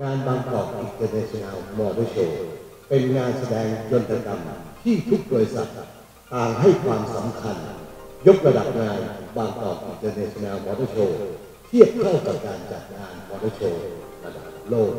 งานบางกอกอินเตอร์เนชั่นแนลมอเตอร์โชว์เป็นงานแสดงยนตกรรมที่ทุกบริษัทต่างให้ความสำคัญ ยกระดับงานบางกอกอินเตอร์เนชั่นแนลมอเตอร์โชว์เทียบเท่ากับการจัดงานมอเตอร์โชว์ระดับโลก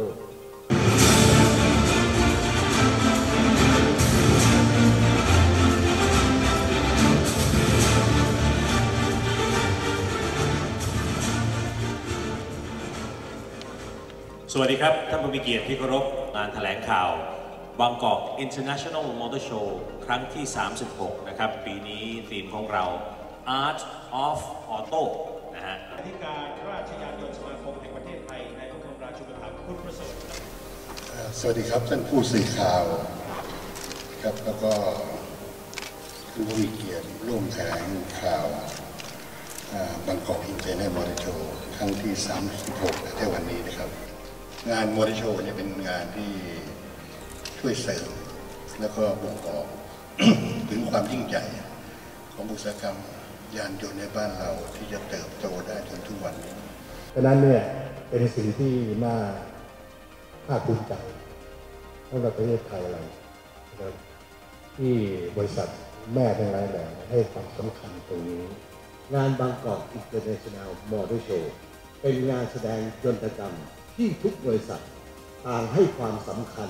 สวัสดีครับ ท่านผู้มีเกียรติที่เคารพงานแถลงข่าวบางกอก International Motor Show ครั้งที่ 36 นะครับ ปีนี้ธีมของเรา Art of Auto นะฮะอธิการราชยานยนต์สมาคมแห่งประเทศไทยนายกรมราชูปถัมภ์คุณประเสริฐสวัสดีครับ ท่านผู้สื่อข่าวครับแล้วก็ท่านผู้มีเกียรติร่วมแถลงข่าวอ่าบางกอกอินเตอร์เน็ตมอเตอร์โชว์ครั้งที่ 36ในวันนี้นะครับ งานมอเตอร์โชว์เนี่ยเป็นงานที่ช่วยเสริม แล้วก็บ่งบอกถึงความยิ่งใหญ่ของอุตสาหกรรมยานยนต์ในบ้านเราที่จะเติบโตได้จนทุกวันนี้ฉะนั้นเนี่ยเป็นสิ่งที่น่าภาคภูมิใจสำหรับประเทศไทยเรานะครับที่บริษัทแม่ทั้งหลายแหล่ให้ความสำคัญตรงนี้ งานบางกอกอินเตอร์เนชั่นแนลมอเตอร์โชว์เป็นงานแสดงยนตกรรม ที่ทุกบริษัทต่างให้ความสำคัญ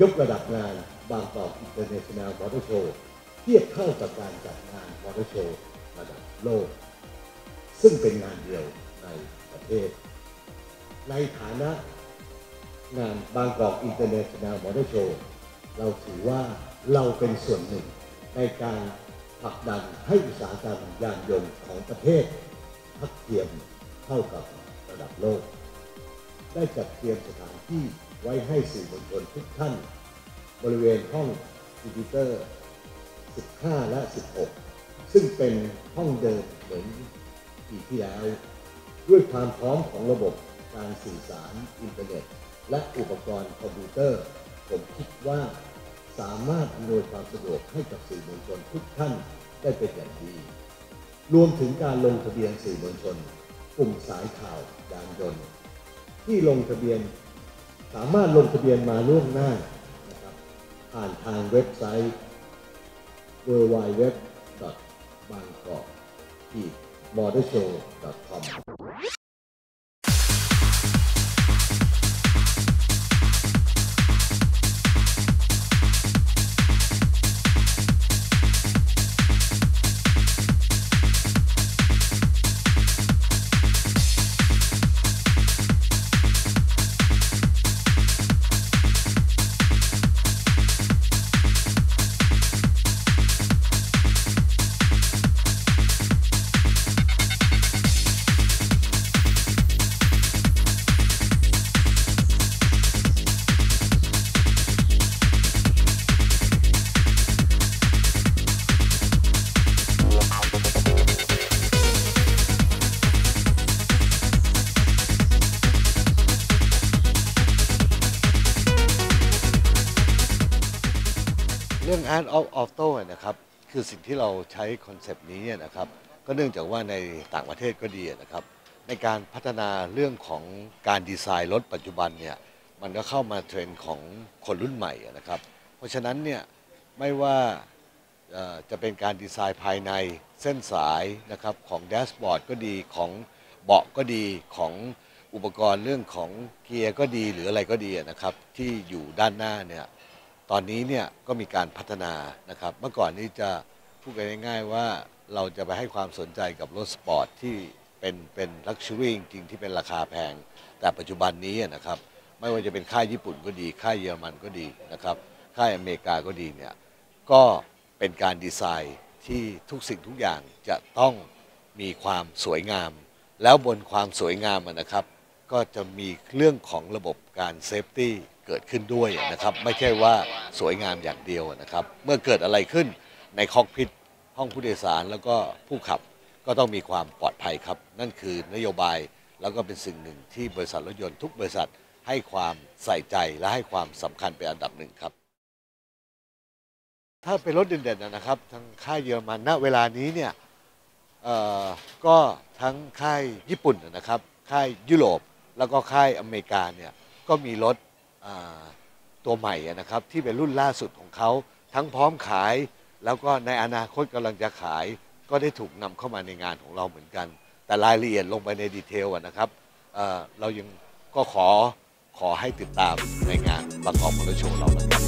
ยกระดับงานบางกอกอินเตอร์เนชั่นแนลมอเตอร์โชว์เทียบเท่ากับการจัดงานมอเตอร์โชว์ระดับโลก ซึ่งเป็นงานเดียวในประเทศ ในฐานะงานบางกอกอินเตอร์เนชั่นแนลมอเตอร์โชว์เราถือว่าเราเป็นส่วนหนึ่งในการผลักดันให้อุตสาหกรรมยานยนต์ของประเทศทัดเทียมเท่ากับระดับโลก ได้จัดเตรียมสถานที่ไว้ให้สื่อมวลชนทุกท่าน บริเวณห้องดิจิเตอร์ 15 และ 16 ซึ่งเป็นห้องเดิมเหมือนปีที่แล้ว ด้วยความพร้อมของระบบการสื่อสารอินเทอร์เน็ต และอุปกรณ์คอมพิวเตอร์ ผมคิดว่าสามารถอำนวยความสะดวกให้กับสื่อมวลชนทุกท่านได้เป็นอย่างดี รวมถึงการลงทะเบียนสื่อมวลชน กลุ่มสายข่าวยานยนต์ ที่ลงทะเบียน สามารถลงทะเบียนมาล่วงหน้านะครับผ่านทางเว็บไซต์ w w w b a n g k o k m o t o r s h o w c o m รื่อง Art of Auto นะครับคือสิ่งที่เราใช้คอนเซป ต์นี้นะครับก็เนื่องจากว่าในต่างประเทศก็ดีนะครับ ในการพัฒนาเรื่องของการดีไซน์รถปัจจุบันเนี่ยมันก็เข้ามาเทรนด์ของคนรุ่นใหม่นะครับ เพราะฉะนั้นเนี่ยไม่ว่าจะเป็นการดีไซน์ภายในเส้นสายนะครับของแดชบอร์ดก็ดีของเบาะก็ดีของอุปกรณ์เรื่องของเกียร์ก็ดีหรืออะไรก็ดีนะครับ ที่อยู่ด้านหน้าเนี่ย ตอนนี้เนี่ยก็มีการพัฒนานะครับ เมื่อก่อนนี้จะพูดกันง่ายๆว่าเราจะไปให้ความสนใจกับรถสปอร์ตที่เป็นเป็นลักชัวรี่จริงๆที่เป็นราคาแพง แต่ปัจจุบันนี้นะครับ ไม่ว่าจะเป็นค่ายญี่ปุ่นก็ดี ค่ายเยอรมันก็ดีนะครับค่ายอเมริกาก็ดีเนี่ยก็เป็นการดีไซน์ที่ทุกสิ่งทุกอย่างจะต้องมีความสวยงาม แล้วบนความสวยงามนะครับ ก็จะมีเรื่องของระบบการเซฟตี้ เกิดขึ้นด้วยนะครับ ไม่ใช่ว่าสวยงามอย่างเดียวนะครับ เมื่อเกิดอะไรขึ้นในคอกพิทห้องผู้โดยสารแล้วก็ผู้ขับก็ต้องมีความปลอดภัยครับ นั่นคือนโยบายแล้วก็เป็นสิ่งหนึ่งที่บริษัทรถยนต์ทุกบริษัทให้ความใส่ใจและให้ความสำคัญเป็นอันดับหนึ่งครับ ถ้าเป็นรถเด่นๆนะครับทางค่ายเยอรมันณเวลานี้เนี่ยเอ่อก็ทั้งค่ายญี่ปุ่นนะครับ ค่ายยุโรป แล้วก็ค่ายอเมริกาเนี่ยก็มีรถ ตัวใหม่นะครับที่เป็นรุ่นล่าสุดของเขาทั้งพร้อมขาย แล้วก็ในอนาคตกำลังจะขาย ก็ได้ถูกนำเข้ามาในงานของเราเหมือนกัน แต่รายละเอียดลงไปในดีเทลนะครับเเรายังก็ขอขอให้ติดตามในงานประกอบมอเตอร์โชว์เราครับ